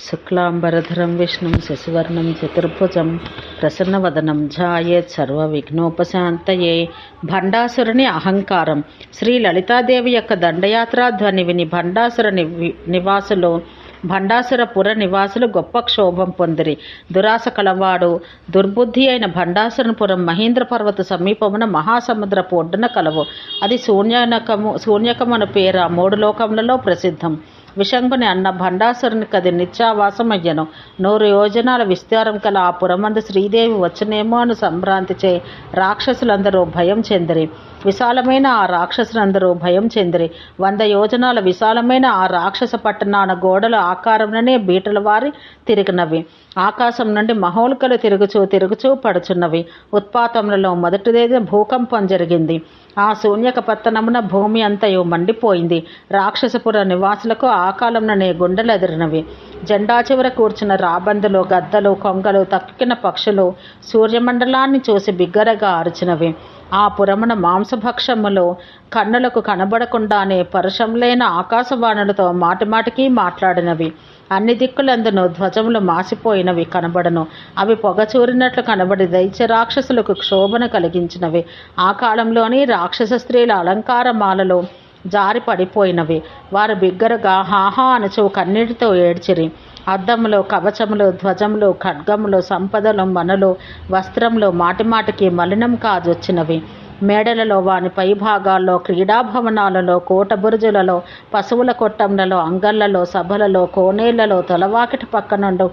శుక్లాంబరధరం విష్ణుం శశివర్ణం చతుర్భుజం ప్రసన్నవదనం ఝాయేత్ సర్వవిఘ్నోపశాంతయే. భండాసురుని అహంకారం. శ్రీ లలితాదేవి యొక్క దండయాత్రా ధ్వని విని భండాసుర నివాసులు భండాసురపుర నివాసులు గొప్ప క్షోభం పొందిరి. దురాస కలవాడు దుర్బుద్ధి అయిన భండాసురపురం మహేంద్ర పర్వత సమీపమున మహాసముద్రపు ఒడ్డున కలవు. అది శూన్యనకము శూన్యకమను పేర మూడు లోకములలో ప్రసిద్ధం. విషంగుని అన్న భండాసురుని కది నిత్యావాసమయ్యను. నూరు యోజనాల విస్తారం కల ఆ పురమందు శ్రీదేవి వచ్చనేమో అని సంభ్రాంతిచే రాక్షసులందరూ భయం చెందిరి. విశాలమైన ఆ రాక్షసులందరూ భయం చెందిరి. వంద యోజనాల విశాలమైన ఆ రాక్షస పట్టణాన గోడల ఆకారంలోనే బీటల వారి తిరిగినవి. ఆకాశం నుండి మహోల్కలు తిరుగుచూ తిరుగుచూ పడుచున్నవి. ఉత్పాతములలో మొదటిదేది భూకంపం జరిగింది. ఆ శూన్యక పత్తనమున భూమి అంతయు మండిపోయింది. రాక్షసపుర నివాసులకు ఆకాలంలోనే గుండెలెదిరినవి. జెండా చివర కూర్చున్న రాబందులు గద్దలు కొంగలు తక్కిన పక్షులు సూర్యమండలాన్ని చూసి బిగ్గరగా అరిచినవి. ఆ పురమున మాంసభక్షములు కన్నులకు కనబడకుండానే పరుషంలేన ఆకాశవాణులతో మాటిమాటికి మాట్లాడినవి. అన్ని దిక్కులందును ధ్వజములు మాసిపోయినవి కనబడను. అవి పొగచూరినట్లు కనబడి దైత్య రాక్షసులకు క్షోభను కలిగించినవి. ఆ కాలంలోని రాక్షస స్త్రీల అలంకారమాలలో జారి పడిపోయినవి వారు బిగ్గరగా హాహా అనుచు కన్నీటితో ఏడ్చిరి. అద్దములు కవచములు ధ్వజములు ఖడ్గములు సంపదలు మనలు వస్త్రములు మాటిమాటికి మలినం కాజొచ్చినవి. మేడలలో వాని పై భాగాల్లో క్రీడాభవనాలలో కోటబురుజులలో పశువుల కొట్టంలలో అంగళ్ళలో సభలలో కోనేళ్ళలో తొలవాకిటి పక్కనుండు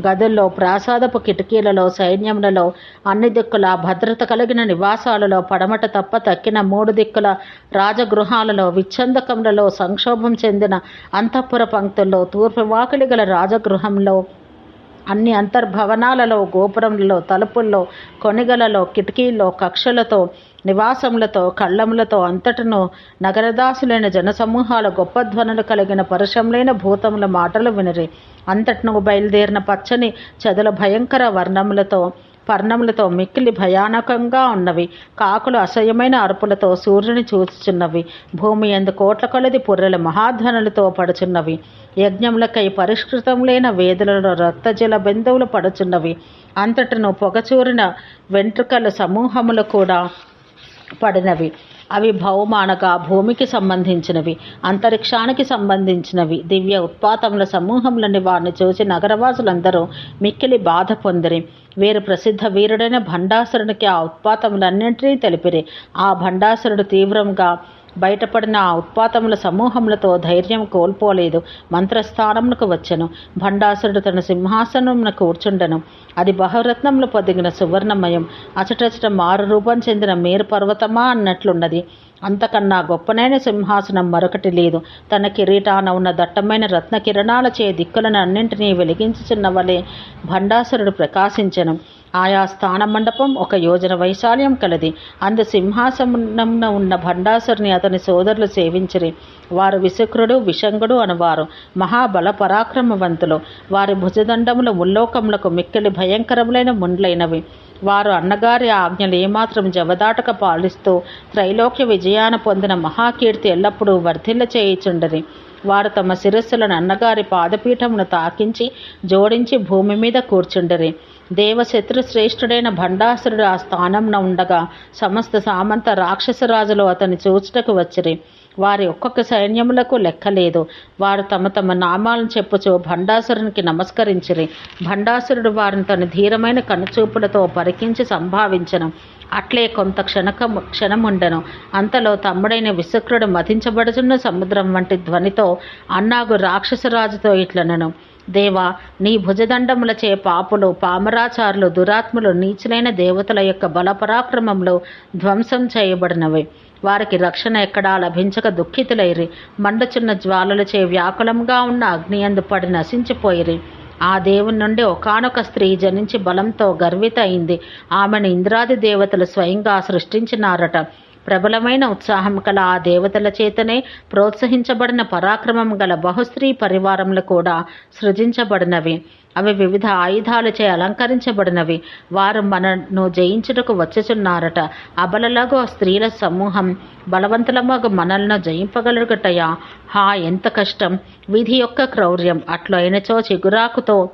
గదుల్లో ప్రాసాదపు కిటికీలలో సైన్యములలో అన్ని దిక్కుల భద్రత కలిగిన నివాసాలలో పడమట తప్ప తక్కిన మూడు దిక్కుల రాజగృహాలలో విచ్ఛందకములలో సంక్షోభం చెందిన అంతఃపుర పంక్తుల్లో తూర్పు వాకిలి గల రాజగృహంలో అన్ని అంతర్భవనాలలో గోపురములలో తలుపుల్లో కొనిగలలో కిటికీల్లో కక్షలతో నివాసములతో కళ్ళములతో అంతటను నగరదాసులైన జనసమూహాల గొప్ప ధ్వనులు కలిగిన పరుషములైన భూతముల మాటలు వినరి. అంతటను బయలుదేరిన పచ్చని చెదల భయంకర వర్ణములతో పర్ణములతో మిక్కిలి భయానకంగా ఉన్నవి. కాకులు అసహ్యమైన అరుపులతో సూర్యుని చూచుచున్నవి. భూమి ఎందు కోట్ల కొలది పుర్రెల మహాధనులతో పడుచున్నవి. యజ్ఞములకై పరిష్కృతములైన వేదులలో రక్తజల బిందువులు పడుచున్నవి. అంతటను పొగచూరిన వెంట్రుకల సమూహములు కూడా పడినవి. అవి భౌమానగా భూమికి సంబంధించినవి అంతరిక్షానికి సంబంధించినవి. దివ్య ఉత్పాతముల సమూహములని వారిని చూసి నగరవాసులందరూ మిక్కిలి బాధ పొందిరి. వీరు ప్రసిద్ధ వీరుడైన భండాసురునికి ఆ ఉత్పాతములన్నింటినీ తెలిపిరి. ఆ భండాసురుడు తీవ్రంగా బయటపడిన ఆ ఉత్పాతముల సమూహములతో ధైర్యం కోల్పోలేదు. మంత్రస్థానమునకు వచ్చెను. భండాసురుడు తన సింహాసనమున కూర్చుండెను. అది బహురత్నములు పొదిగిన సువర్ణమయం. అచటచట మారు రూపం చెందిన మేరు పర్వతమా అన్నట్లున్నది. అంతకన్నా గొప్పనైన సింహాసనం మరొకటి లేదు. తన కిరీటాన ఉన్న దట్టమైన రత్న కిరణాలచే దిక్కులను అన్నింటినీ వెలిగించుచున్న వలె భండాసురుడు ప్రకాశించను. ఆయా స్థాన మండపం ఒక యోజన వైశాల్యం కలది. అందు సింహాసనంన ఉన్న భండాసురుని అతని సోదరులు సేవించిరి. వారు విశుక్రుడు విషంగుడు అనువారు. మహాబల పరాక్రమవంతులు వారి భుజదండములు ముల్లోకములకు మిక్కిలి భయంకరములైన ముండ్లైనవి. వారు అన్నగారి ఆజ్ఞలు ఏమాత్రం జవదాటక పాలిస్తూ త్రైలోక్య విజయాన పొందిన మహాకీర్తి ఎల్లప్పుడూ వర్ధిల్ల చేయిచుండరి. వారు తమ శిరస్సులను అన్నగారి పాదపీఠమును తాకించి జోడించి భూమి మీద కూర్చుండరి. దేవశత్రు శ్రేష్ఠుడైన భండాసురుడు ఆ స్థానంన ఉండగా సమస్త సామంత రాక్షసరాజులు అతని చూచుటకు వచ్చిరి. వారి ఒక్కొక్క సైన్యములకు లెక్కలేదు వారు తమ తమ నామాలను చెప్పుచు భండాసురునికి నమస్కరించిరి. భండాసురుడు వారిని తన ధీరమైన కనుచూపులతో పరికించి సంభావించను. అట్లే కొంత క్షణకము క్షణముండెను. అంతలో తమ్ముడైన విశుక్రుడు మధించబడుచున్న సముద్రం వంటి ధ్వనితో అన్నాగు రాక్షసరాజుతో ఇట్లనను. దేవా నీ భుజదండములచే పాపులు పామరాచారులు దురాత్ములు నీచులైన దేవతల యొక్క బలపరాక్రమంలో ధ్వంసం చేయబడినవి. వారికి రక్షణ ఎక్కడా లభించక దుఃఖితులైరి. మండుచున్న జ్వాలలచే వ్యాకులంగా ఉన్న అగ్నియందు పడి నశించిపోయిరి. ఆ దేవుని నుండి ఒకానొక స్త్రీ జనించి బలంతో గర్విత అయింది. ఆమెను ఇంద్రాది దేవతలు స్వయంగా సృష్టించినారట. ప్రబలమైన ఉత్సాహం గల ఆ దేవతల చేతనే ప్రోత్సహించబడిన పరాక్రమం గల బహుశ్రీ పరివారములు కూడా సృజించబడినవి. అవి వివిధ ఆయుధాలచే అలంకరించబడినవి. వారు మనను జయించుటకు వచ్చుచున్నారట. అబలలగు స్త్రీల సమూహం బలవంతులమగు మనల్ని జయింపగలుగుటయా హా ఎంత కష్టం. విధి యొక్క క్రౌర్యం. అట్లు అయినచో చిగురాకుతో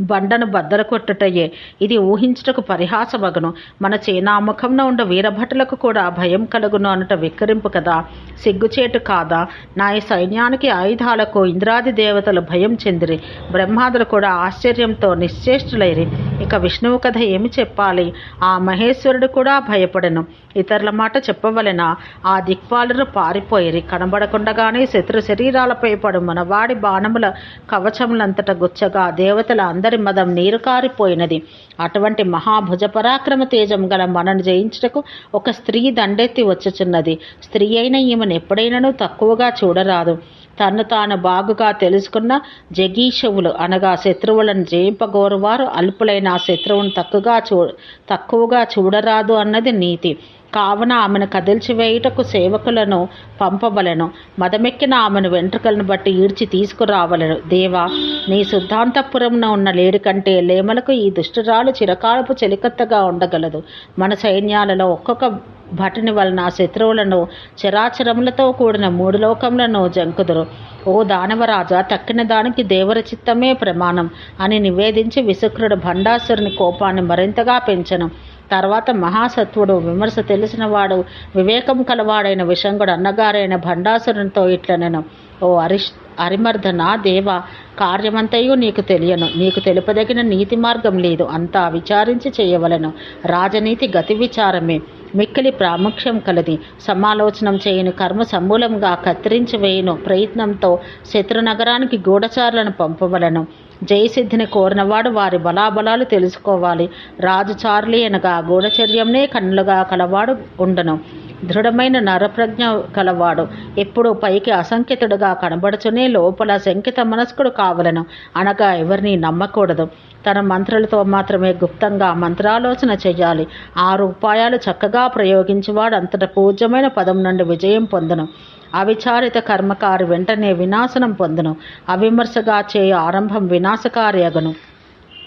బండను బద్దలు కొట్టుటయే ఇది ఊహించుటకు పరిహాసమగును. మన చేనాముఖంలో ఉండ వీరభటులకు కూడా భయం కలుగును అనుట విక్కరింపు కదా. సిగ్గుచేటు కాదా. నా ఈ సైన్యానికి ఆయుధాలకు ఇంద్రాది దేవతలు భయం చెందిరి. బ్రహ్మాదులు కూడా ఆశ్చర్యంతో నిశ్చేష్టులైరి. ఇక విష్ణువు కథ ఏమి చెప్పాలి? ఆ మహేశ్వరుడు కూడా భయపడను. ఇతరుల మాట చెప్పవలెనా? ఆ దిక్పాలురు పారిపోయిరి. కనబడకుండగానే శత్రు శరీరాలపై పడు మనవాడి బాణముల కవచములంతట గుచ్చగా దేవతల అందరి మదం నీరు కారిపోయినది. అటువంటి మహాభుజ పరాక్రమ తేజం గల మనను జయించుటకు ఒక స్త్రీ దండెత్తి వచ్చుచున్నది. స్త్రీ అయిన ఈమెను ఎప్పుడైనాను తక్కువగా చూడరాదు. తను తాను బాగుగా తెలుసుకున్న జగీషవులు అనగా శత్రువులను జయింపగోరువారు అల్పులైన ఆ శత్రువును తక్కువగా చూ తక్కువగా చూడరాదు అన్నది నీతి. కావున ఆమెను కదిల్చివేయుటకు సేవకులను పంపవలను. మదమెక్కిన ఆమెను వెంట్రుకలను బట్టి ఈడ్చి తీసుకురావలను. దేవా నీ శుద్ధాంతపురంన ఉన్న లేడి కంటే లేమలకు ఈ దుష్టురాలు చిరకాలపు చెలికత్తగా ఉండగలదు. మన సైన్యాలలో ఒక్కొక్క భటని వలన శత్రువులను చరాచరములతో కూడిన మూడు లోకములను జంకుదురు. ఓ దానవరాజా తక్కిన దానికి దేవర చిత్తమే ప్రమాణం అని నివేదించి విశుక్రుడు భండాసురుని కోపాన్ని మరింతగా పెంచను. తర్వాత మహాసత్వుడు విమర్శ తెలిసినవాడు వివేకం కలవాడైన విషంగుడు అన్నగారైన భండాసురునితో ఇట్లనెను ఓ అరిష్ అరిమర్దన దేవ కార్యమంతయు నీకు తెలియను. నీకు తెలుపదగిన నీతి మార్గం లేదు. అంతా విచారించి చేయవలను. రాజనీతి గతి విచారమే. మిక్కిలి ప్రాముఖ్యం కలది. సమాలోచనం చేయని కర్మ సమూలంగా కత్తిరించివేయను ప్రయత్నంతో శత్రునగరానికి గూఢచారులను పంపవలను. జయసిద్ధిని కోరినవాడు వారి బలాబలాలు తెలుసుకోవాలి. రాజు చార్లీ అనగా గూఢచర్యంనే కన్నులుగా కలవాడు ఉండను. దృఢమైన నరప్రజ్ఞ కలవాడు. ఎప్పుడూ పైకి అసంఖ్యతుడుగా కనబడుచునే లోపల శంకిత మనస్కుడు కావలను. అనగా ఎవరిని నమ్మకూడదు. తన మంత్రులతో మాత్రమే గుప్తంగా మంత్రాలోచన చేయాలి. ఆరు ఉపాయాలు చక్కగా ప్రయోగించేవాడు అంతట పూజ్యమైన పదం నుండి విజయం పొందను. అవిచారిత కర్మకారి వెంటనే వినాశనం పొందును. అవిమర్శగా చేయ ఆరంభం వినాశకారి అగును.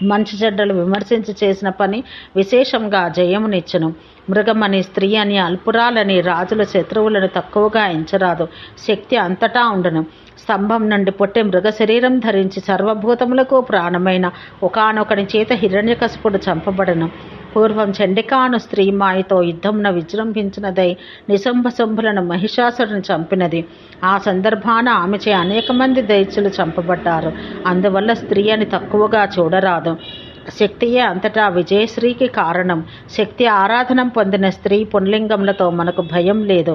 మంచి చెడ్డలు విమర్శించి చేసిన పని విశేషంగా జయమునిచ్చును. మృగమని స్త్రీ అని అల్పురాలని రాజుల శత్రువులను తక్కువగా ఎంచరాదు. శక్తి అంతటా ఉండును. స్తంభం నుండి పుట్టే మృగ శరీరం ధరించి సర్వభూతములకు ప్రాణమైన ఒకనొకని చేత హిరణ్యకశపుడు చంపబడను. పూర్వం చండికాను స్త్రీ మాయతో యుద్ధమున విజృంభించినదై నిశంభశంభులను మహిషాసురుని చంపినది. ఆ సందర్భాన ఆమెచే అనేక మంది దైత్యులు చంపబడ్డారు. అందువల్ల స్త్రీ అని తక్కువగా చూడరాదు. శక్తియే అంతటా విజయశ్రీకి కారణం. శక్తి ఆరాధనం పొందిన స్త్రీ పుణ్లింగములతో మనకు భయం లేదు.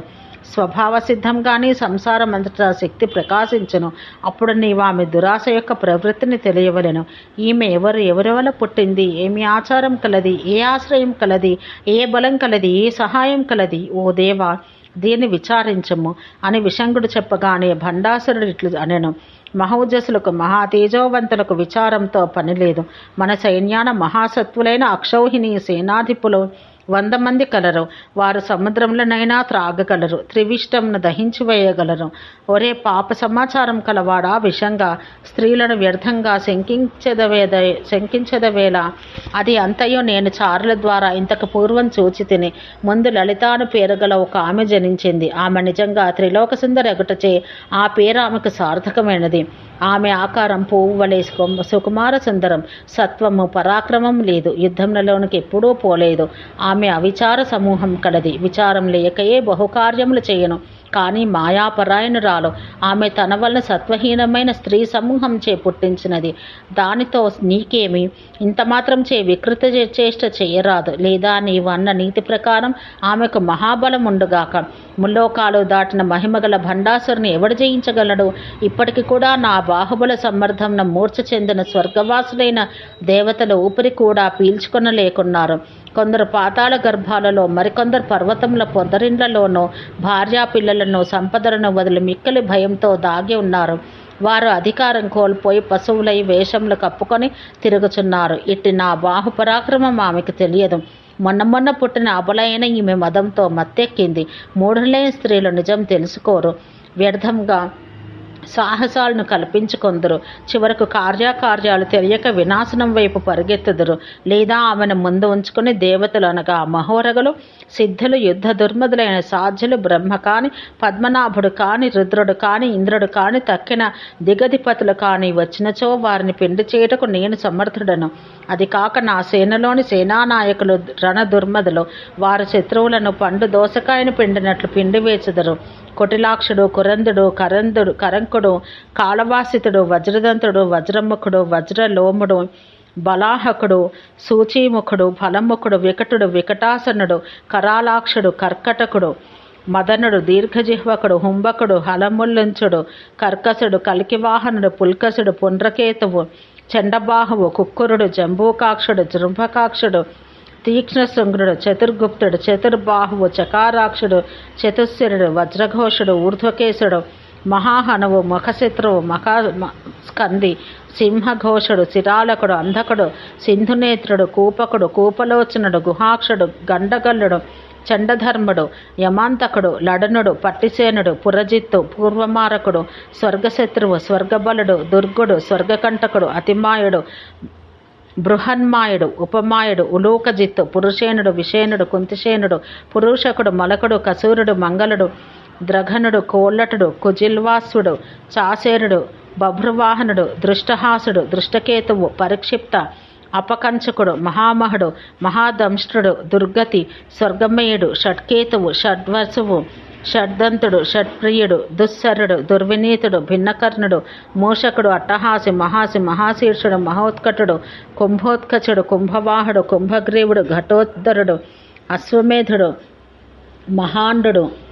స్వభావసిద్ధం కానీ సంసారం అంతటా శక్తి ప్రకాశించను. అప్పుడు నీవు ఆమె దురాశ యొక్క ప్రవృత్తిని తెలియవలెను. ఈమె ఎవరు ఎవరి వల్ల పుట్టింది? ఏమి ఆచారం కలది? ఏ ఆశ్రయం కలది? ఏ బలం కలది? ఏ సహాయం కలది? ఓ దేవా దీన్ని విచారించము అని విషంగుడు చెప్పగానే భండాసురుడు ఇట్లు అనెను. మహోజసులకు మహాతేజోవంతులకు విచారంతో పనిలేదు మన సైన్యాన మహాసత్వులైన అక్షౌహిణి సేనాధిపులు వంద మంది కలరు. వారు సముద్రంలోనైనా త్రాగగలరు. త్రివిష్టంను దహించి వేయగలరు. ఒరే పాప సమాచారం కలవాడా విషంగా? స్త్రీలను వ్యర్థంగా శంకించదవేద శంకించదవేళ? అది అంతయో నేను చారుల ద్వారా ఇంతకు పూర్వం చూచి తిని ముందు లలితాను పేరుగల ఒక ఆమె జనించింది. ఆమె నిజంగా త్రిలోక సుందరి ఎగుటచే ఆ పేరు ఆమెకు సార్థకమైనది. ఆమె ఆకారం పువ్వు వలె సుకుమార సుందరం సత్వము పరాక్రమం లేదు. యుద్ధంలోనికి ఎప్పుడూ పోలేదు. ఆమె ఆమె అవిచార సమూహం కలది. విచారం లేకయే బహుకార్యములు చేయను. కానీ మాయాపరాయణురాలు ఆమె తన వల్ల సత్వహీనమైన స్త్రీ సమూహం చే పుట్టించినది. దానితో నీకేమి? ఇంత మాత్రం చే వికృత చే- చేష్ట చేయరాదు. లేదా నీ వన్న నీతి ప్రకారం ఆమెకు మహాబలం ఉండుగాక. ముల్లోకాలు దాటిన మహిమగల భండాసురుని ఎవడు జయించగలడు? ఇప్పటికి కూడా నా బాహుబల సమ్మర్ధంన మూర్ఛ చెందిన స్వర్గవాసులైన దేవతలు ఊపిరి కూడా పీల్చుకొనలేకున్నారు. కొందరు పాతాళ గర్భాలలో మరికొందరు పర్వతముల పొదరిండ్లలోనూ భార్యా పిల్లలను సంపదలను వదిలి మిక్కలి భయంతో దాగి ఉన్నారు. వారు అధికారం కోల్పోయి పశువులై వేషములు కప్పుకొని తిరుగుచున్నారు. ఇట్టి నా బాహు పరాక్రమం ఆమెకు తెలియదు. మొన్న మొన్న పుట్టిన అబలైన ఈమె మదంతో మత్తెక్కింది. మూఢులైన స్త్రీలు నిజం తెలుసుకోరు. వ్యర్థంగా సాహసాలను కల్పించుకొందరు. చివరకు కార్యకార్యాలు తెలియక వినాశనం వైపు పరిగెత్తుదురు. లేదా ఆమెను ముందు ఉంచుకుని దేవతలు అనగా మహోరగలు సిద్ధులు యుద్ధ దుర్మదులైన సాధ్యులు బ్రహ్మ కాని పద్మనాభుడు కాని రుద్రుడు కాని ఇంద్రుడు కాని తక్కిన దిగధిపతులు కాని వచ్చినచో వారిని పిండి చేయుటకు నేను సమర్థుడను. అది కాక నా సేనలోని సేనానాయకులు రణ దుర్మదులు వారి శత్రువులను పండు దోసకాయను పిండినట్లు పిండి వేచెదరు. కొటిలాక్షుడు కురందుడు కరందుడు కరంకుడు కాళవాసితుడు వజ్రదంతుడు వజ్రముఖుడు వజ్రలోముడు బలాహకుడు సూచీముఖుడు ఫలముఖుడు వికటుడు వికటాసనుడు కరాలాక్షుడు కర్కటకుడు మదనుడు దీర్ఘజిహ్వకుడు హుంబకుడు హలముల్లుంచుడు కర్కసుడు కలికివాహనుడు పుల్కసుడు పుండ్రకేతువు చండబాహువు కుక్కురుడు జంబూకాక్షుడు జృంభకాక్షుడు తీక్ష్ణ శృంగుడు చతుర్గుప్తుడు చతుర్బాహువు చకారాక్షుడు చతుశ్శరుడు వజ్రఘోషుడు ఊర్ధ్వకేశుడు మహాహనువు ముఖశత్రువు మఖా మ- స్కంది సింహఘోషుడు శిరాలకుడు అంధకుడు సింధునేత్రుడు కూపకుడు కూపలోచనుడు గుహాక్షుడు గండగల్లుడు చండధర్ముడు యమాంతకుడు లడనుడు పట్టిసేనుడు పురజిత్తు పూర్వమారకుడు స్వర్గశత్రువు స్వర్గబలుడు దుర్గుడు స్వర్గకంటకుడు అతిమాయుడు బృహన్మాయుడు ఉపమాయుడు ఉలూకజిత్తు పురుషేనుడు విషేనుడు కుంతిసేనుడు పురుషకుడు మలకుడు కసూరుడు మంగళుడు ద్రఘనుడు కోల్లటుడు కుజిల్వాసుడు చాసేరుడు బభ్రువాహనుడు దృష్టహాసుడు దృష్టకేతువు పరిక్షిప్త అపకంచకుడు మహామహుడు మహాదంష్ట్రుడు దుర్గతి స్వర్గమేయుడు షట్కేతువు షడ్వసువు షడ్దంతుడు షట్ప్రియుడు దుస్సరుడు దుర్వినీతుడు భిన్నకర్ణుడు మూషకుడు అట్టహాసి మహాసి మహాశీర్షుడు మహోత్కటుడు కుంభోత్కచుడు కుంభవాహుడు కుంభగ్రీవుడు ఘటోద్ధరుడు అశ్వమేధుడు మహాండుడు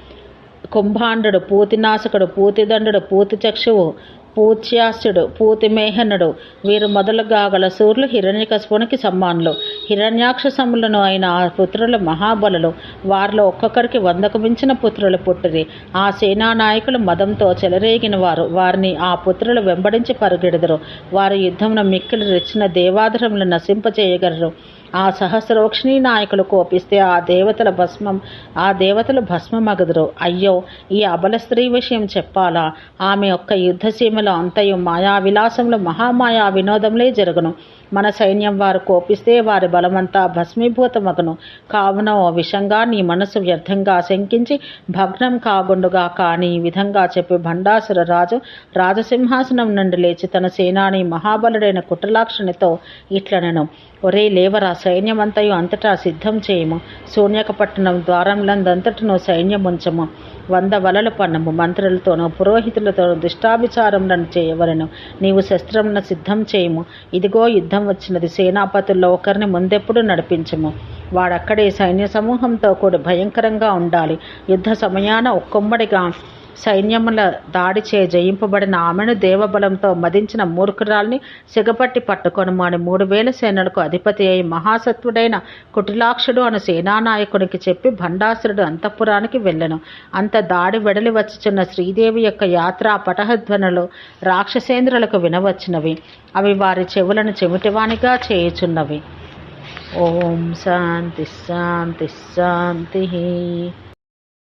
కుంభాండుడు పూతినాశకుడు పూతిదండుడు పూతిచక్షువు పూత్యాస్యుడు పూతిమేహనుడు. వీరు మొదలుగా గల సూర్యులు హిరణ్యకశపునికి సమ్మానులు హిరణ్యాక్ష సములను అయిన ఆ పుత్రులు మహాబలులు. వారిలో ఒక్కొక్కరికి వందకు మించిన పుత్రులు పుట్టిరి. ఆ సేనా నాయకులు మదంతో చెలరేగిన వారు. వారిని ఆ పుత్రులు వెంబడించి పరుగెడదురు. వారు యుద్ధమును మిక్కిలి రెచ్చిన దేవాధరములు నశింపచేయగలరు ఆ సహస్రోక్షిణీ నాయకులు కోపిస్తే ఆ దేవతల భస్మం ఆ దేవతలు భస్మమగదురు. అయ్యో ఈ అబల స్త్రీ విషయం చెప్పాలా? ఆమె యొక్క యుద్ధసీమలో అంతయు మాయా విలాసంలో మహామాయా వినోదంలే జరుగును. మన సైన్యం వారు కోపిస్తే వారి బలమంతా భస్మీభూతమగును. కావున ఓ విషంగా నీ మనసు వ్యర్థంగా శంకించి భగ్నం కాగుండుగా కాని ఈ విధంగా చెప్పి భండాసుర రాజు. రాజసింహాసనం నుండి లేచి తన సేనాని మహాబలుడైన కుట్రలాక్షణితో ఇట్లనను. ఒరే లేవరా సైన్యమంతయు అంతటా సిద్ధం చేయము. శూన్యకపట్టణం ద్వారంలందంతటను సైన్యముంచము. వంద వలలు పన్నము మంత్రులతోనూ పురోహితులతోనూ దుష్టాభిచారములను చేయవలను. నీవు శస్త్రమును సిద్ధం చేయము. ఇదిగో యుద్ధం వచ్చినది. సేనాపతుల్లో ఒకరిని ముందెప్పుడు నడిపించము. వాడక్కడే సైన్య సమూహంతో కూడి భయంకరంగా ఉండాలి. యుద్ధ సమయాన ఒక్కొమ్మడిగా సైన్యముల దాడి చే జయింపబడిన ఆమెను దేవబలంతో మదించిన మూర్ఖురాల్ని సిగపట్టి పట్టుకొనమని మూడు వేల సేనలకు అధిపతి అయి మహాసత్వుడైన కుటిలాక్షుడు అను సేనానాయకునికి చెప్పి భండాసురుడు అంతఃపురానికి వెళ్ళను. అంత దాడి వెడలి వచ్చుచున్న శ్రీదేవి యొక్క యాత్ర పటహధ్వనులు రాక్షసేంద్రులకు వినవచ్చినవి. అవి వారి చెవులను చెమిటివానిగా చేయుచున్నవి. ఓం శాంతి శాంతి శాంతి.